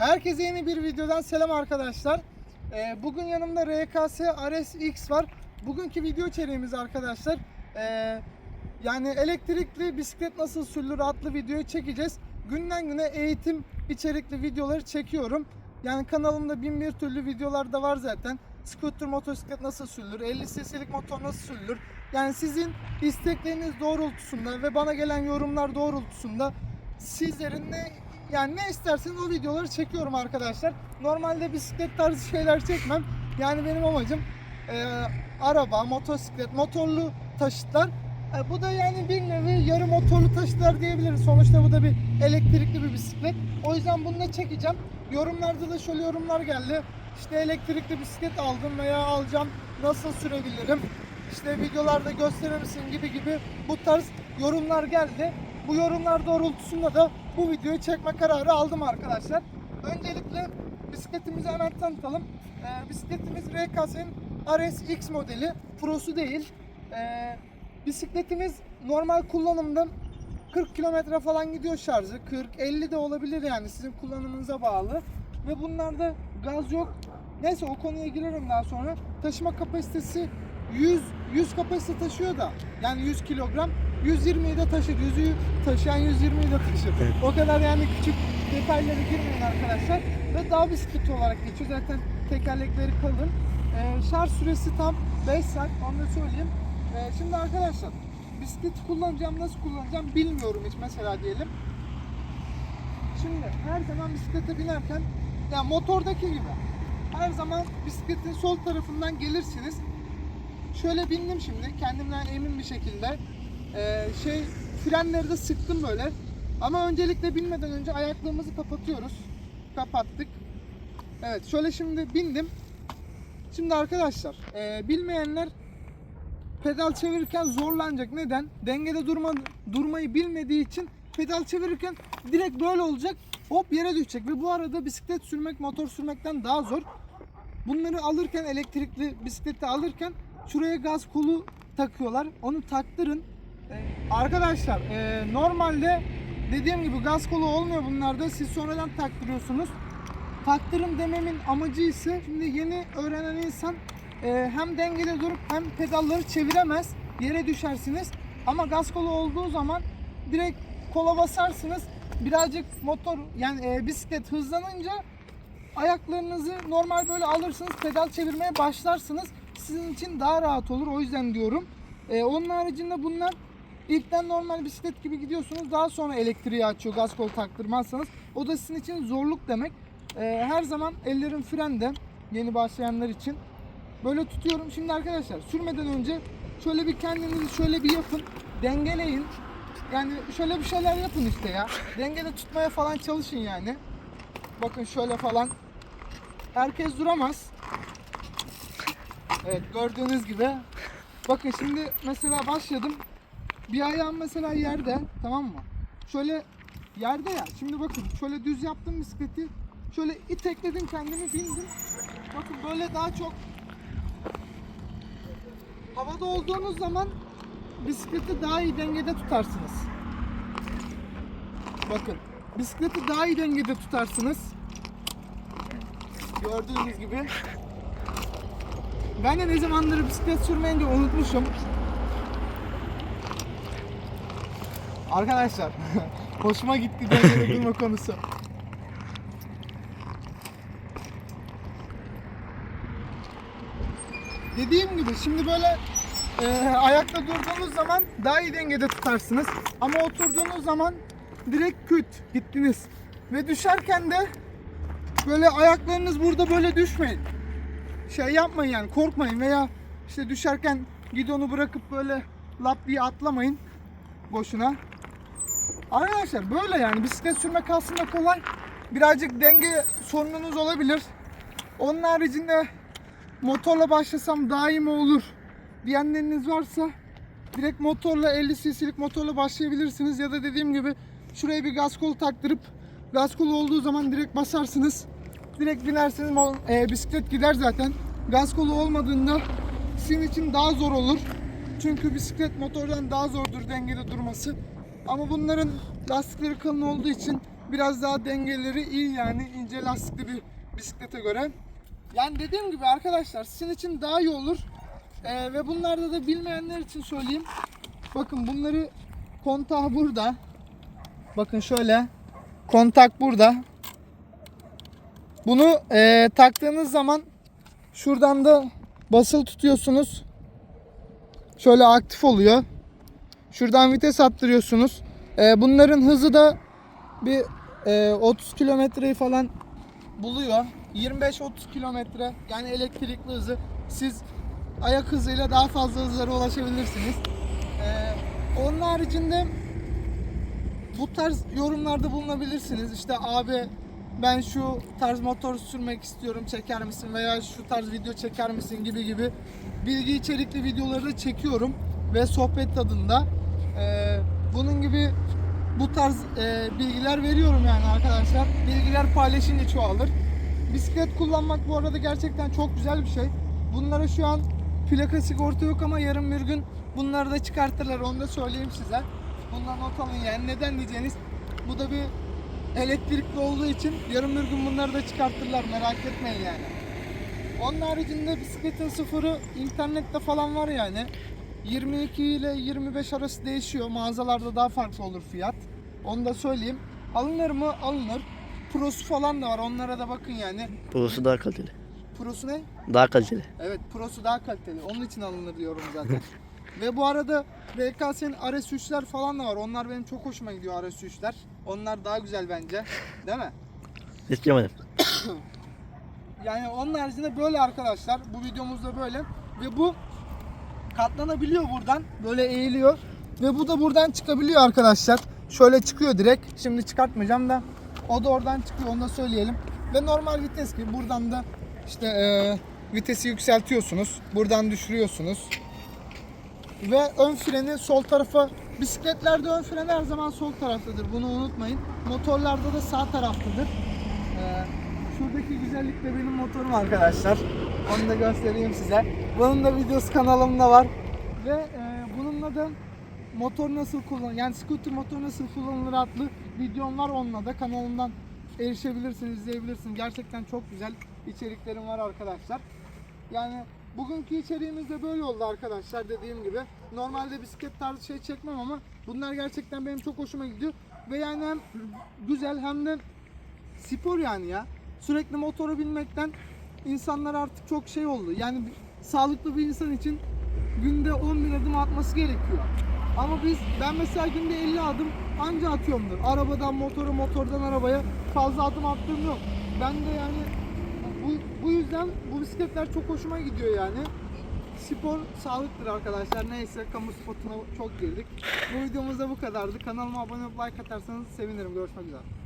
Herkese yeni bir videodan selam arkadaşlar. Ee, bugün yanımda RKS RSX var. Bugünkü video içeriğimiz arkadaşlar. ee, yani elektrikli bisiklet nasıl sürülür adlı videoyu çekeceğiz. Günden güne eğitim içerikli videoları çekiyorum. Yani kanalımda bin bir türlü videolar da var zaten. Scooter motosiklet nasıl sürülür, 50 cc'lik motor nasıl sürülür. Yani sizin istekleriniz doğrultusunda ve bana gelen yorumlar doğrultusunda sizlerin ne yani ne isterseniz o videoları çekiyorum arkadaşlar. Normalde bisiklet tarzı şeyler çekmem. Yani benim amacım e, araba, motosiklet, motorlu taşıtlar. E, bu da yani bir nevi yarı motorlu taşıtlar diyebiliriz. Sonuçta bu da bir elektrikli bir bisiklet. O yüzden bunu da çekeceğim. Yorumlarda da şöyle yorumlar geldi. İşte elektrikli bisiklet aldım veya alacağım. Nasıl sürebilirim? İşte videolarda gösterir misin gibi gibi bu tarz yorumlar geldi. Bu yorumlar doğrultusunda da bu videoyu çekme kararı aldım arkadaşlar. Öncelikle bisikletimizi hemen tanıtalım. Ee, bisikletimiz RKS'nin RSX modeli. Pro'su değil. Ee, bisikletimiz normal kullanımda 40 kilometre falan gidiyor şarjı. 40-50 de olabilir yani sizin kullanımınıza bağlı. Ve bunlarda gaz yok. Neyse o konuya girerim daha sonra. Taşıma kapasitesi 100 100 kapasite taşıyor da yani 100 kilogram 120'yi de taşır. 100'ü taşıyan 120'yi de taşır. Evet. O kadar yani küçük detaylara girmeyin arkadaşlar. Ve dağ bisikleti olarak geçiyor. Zaten tekerlekleri kalın. Ee, şarj süresi tam 5 saat. Onu da söyleyeyim. Ee, şimdi arkadaşlar bisikleti kullanacağım nasıl kullanacağım bilmiyorum hiç mesela diyelim. Şimdi her zaman bisiklete binerken ya motordaki gibi her zaman bisikletin sol tarafından gelirsiniz. Şöyle bindim şimdi kendimden emin bir şekilde. Ee, şey frenleri de sıktım böyle. Ama öncelikle binmeden önce ayaklığımızı kapatıyoruz. Kapattık. Evet şöyle şimdi bindim. Şimdi arkadaşlar e, bilmeyenler pedal çevirirken zorlanacak. Neden? Dengede durma, durmayı bilmediği için pedal çevirirken direkt böyle olacak. Hop yere düşecek ve bu arada bisiklet sürmek motor sürmekten daha zor. Bunları alırken elektrikli bisikleti alırken şuraya gaz kolu takıyorlar. Onu taktırın. Arkadaşlar e, normalde dediğim gibi gaz kolu olmuyor bunlarda. Siz sonradan taktırıyorsunuz. Taktırın dememin amacı ise şimdi yeni öğrenen insan e, hem dengede durup hem pedalları çeviremez. Yere düşersiniz. Ama gaz kolu olduğu zaman direkt kola basarsınız. Birazcık motor yani e, bisiklet hızlanınca ayaklarınızı normal böyle alırsınız. Pedal çevirmeye başlarsınız. Sizin için daha rahat olur. O yüzden diyorum. E, onun haricinde bunlar ilkten normal bisiklet gibi gidiyorsunuz. Daha sonra elektriği açıyor gaz kolu taktırmazsanız. O da sizin için zorluk demek. E, her zaman ellerin frende yeni başlayanlar için. Böyle tutuyorum. Şimdi arkadaşlar sürmeden önce şöyle bir kendinizi şöyle bir yapın. Dengeleyin. Yani şöyle bir şeyler yapın işte ya. Dengede tutmaya falan çalışın yani. Bakın şöyle falan. Herkes duramaz. Evet gördüğünüz gibi. Bakın şimdi mesela başladım. Bir ayağım mesela yerde tamam mı? Şöyle yerde ya. Şimdi bakın şöyle düz yaptım bisikleti. Şöyle itekledim kendimi bindim. Bakın böyle daha çok havada olduğunuz zaman bisikleti daha iyi dengede tutarsınız. Bakın bisikleti daha iyi dengede tutarsınız. Gördüğünüz gibi. Ben de ne zamandır bisiklet sürmeyince unutmuşum. Arkadaşlar hoşuma gitti dengede durma konusu. Dediğim gibi şimdi böyle e, ayakta durduğunuz zaman daha iyi dengede tutarsınız. Ama oturduğunuz zaman direkt küt gittiniz. Ve düşerken de böyle ayaklarınız burada böyle düşmeyin. Şey yapmayın yani korkmayın veya işte düşerken gidonu bırakıp böyle lap diye atlamayın boşuna. Arkadaşlar böyle yani bisiklet sürmek aslında kolay. Birazcık denge sorununuz olabilir. Onun haricinde motorla başlasam daha iyi mi olur diyenleriniz varsa direkt motorla 50 cc'lik motorla başlayabilirsiniz ya da dediğim gibi şuraya bir gaz kolu taktırıp gaz kolu olduğu zaman direkt basarsınız. Direkt binersiniz e, bisiklet gider zaten. Gaz kolu olmadığında sizin için daha zor olur. Çünkü bisiklet motordan daha zordur dengede durması. Ama bunların lastikleri kalın olduğu için biraz daha dengeleri iyi yani ince lastikli bir bisiklete göre. Yani dediğim gibi arkadaşlar sizin için daha iyi olur. Ee, ve bunlarda da bilmeyenler için söyleyeyim. Bakın bunları kontağı burada. Bakın şöyle. Kontak burada. Bunu e, taktığınız zaman şuradan da basılı tutuyorsunuz. Şöyle aktif oluyor. Şuradan vites attırıyorsunuz. E, bunların hızı da bir e, 30 kilometreyi falan buluyor. 25-30 kilometre yani elektrikli hızı. Siz ayak hızıyla daha fazla hızlara ulaşabilirsiniz. E, onun haricinde bu tarz yorumlarda bulunabilirsiniz. İşte abi ben şu tarz motor sürmek istiyorum çeker misin veya şu tarz video çeker misin gibi gibi bilgi içerikli videoları çekiyorum ve sohbet tadında. Ee, bunun gibi bu tarz e, bilgiler veriyorum yani arkadaşlar. Bilgiler paylaşınca çoğalır. Bisiklet kullanmak bu arada gerçekten çok güzel bir şey. Bunlara şu an plaka sigorta yok ama yarın bir gün bunları da çıkartırlar onu da söyleyeyim size. Bundan not alın yani neden diyeceğiniz bu da bir elektrikli olduğu için yarın bir gün bunları da çıkartırlar merak etmeyin yani. Onun haricinde bisikletin sıfırı internette falan var yani. 22 ile 25 arası değişiyor. Mağazalarda daha farklı olur fiyat. Onu da söyleyeyim. Alınır mı? Alınır. Prosu falan da var. Onlara da bakın yani. Prosu daha kaliteli. Prosu ne? Daha kaliteli. Evet Pro'su daha kaliteli. Onun için alınır diyorum zaten. Ve bu arada BKS'nin RS3'ler falan da var. Onlar benim çok hoşuma gidiyor RS3'ler. Onlar daha güzel bence. Değil mi? Hiç yemedim. Yani onun haricinde böyle arkadaşlar. Bu videomuzda böyle. Ve bu katlanabiliyor buradan. Böyle eğiliyor. Ve bu da buradan çıkabiliyor arkadaşlar. Şöyle çıkıyor direkt. Şimdi çıkartmayacağım da. O da oradan çıkıyor. Onu da söyleyelim. Ve normal vites gibi. Buradan da işte eee, vitesi yükseltiyorsunuz. Buradan düşürüyorsunuz. Ve ön freni sol tarafa bisikletlerde ön fren her zaman sol taraftadır. Bunu unutmayın. Motorlarda da sağ taraftadır. Ee, şuradaki güzellik de benim motorum arkadaşlar. Onu da göstereyim size. Bunun da videosu kanalımda var. Ve e, bununla da motor nasıl kullan yani scooter motor nasıl kullanılır adlı videom var onunla da kanalımdan erişebilirsiniz, izleyebilirsiniz. Gerçekten çok güzel içeriklerim var arkadaşlar. Yani bugünkü içeriğimiz de böyle oldu arkadaşlar dediğim gibi. Normalde bisiklet tarzı şey çekmem ama bunlar gerçekten benim çok hoşuma gidiyor. Ve yani hem güzel hem de spor yani ya. Sürekli motora binmekten insanlar artık çok şey oldu. Yani sağlıklı bir insan için günde 10 bin adım atması gerekiyor. Ama biz ben mesela günde 50 adım anca atıyorumdur. Arabadan motora, motordan arabaya fazla adım attığım yok. Ben de yani bu, bu yüzden bu bisikletler çok hoşuma gidiyor yani. Spor sağlıktır arkadaşlar. Neyse kamu spotuna çok girdik. Bu videomuz da bu kadardı. Kanalıma abone olup like atarsanız sevinirim. Görüşmek üzere.